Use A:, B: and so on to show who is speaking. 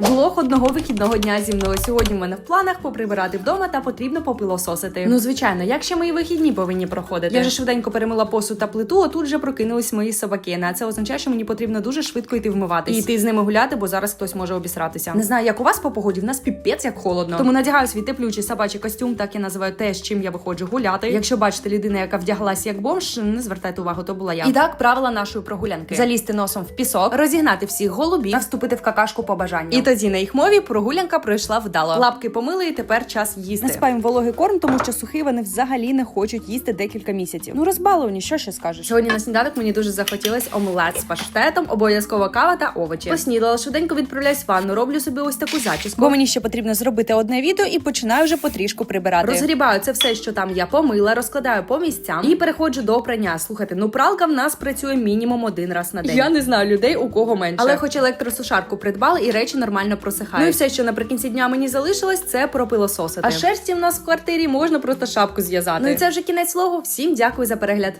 A: Влог одного вихідного дня зі мною. Сьогодні в мене в планах поприбирати вдома та потрібно попилососити. Ну звичайно, як ще мої вихідні повинні проходити. Я вже швиденько перемила посуд та плиту. Отут вже прокинулись мої собаки. На це означає, що мені потрібно дуже швидко йти вмиватись. І йти з ними гуляти, бо зараз хтось може обісратися. Не знаю, як у вас по погоді. В нас піпець як холодно. Тому надягаю свій теплючий собачий костюм, так я називаю те, з чим я виходжу гуляти. Якщо бачите людину, яка вдяглась як бомж, не звертайте увагу, то була я. І так, правила нашої прогулянки: залізти носом в пісок, розігнати всіх голубів та вступити в какашку по бажанню. Тоді на їх мові прогулянка пройшла вдало. Лапки помили, і тепер час їсти. Насипаємо вологий корм, тому що сухий вони взагалі не хочуть їсти декілька місяців. Ну розбаловані, що ще скажеш? Сьогодні на сніданок мені дуже захотілось омлет з паштетом, обов'язково кава та овочі. Поснідала, швиденько відправляюсь в ванну, роблю собі ось таку зачіску. Бо мені ще потрібно зробити одне відео і починаю вже потрішку прибирати. Розгрібаю це все, що там я помила, розкладаю по місцям і переходжу до прання. Слухайте, ну пралка в нас працює мінімум один раз на день. Я не знаю людей, у кого менше. Але хоч електросушарку придбали, і речі нормально просихають. Ну і все, що наприкінці дня мені залишилось, це пропилососити. А шерсті в нас в квартирі можна просто шапку зв'язати. Ну і це вже кінець логу. Всім дякую за перегляд.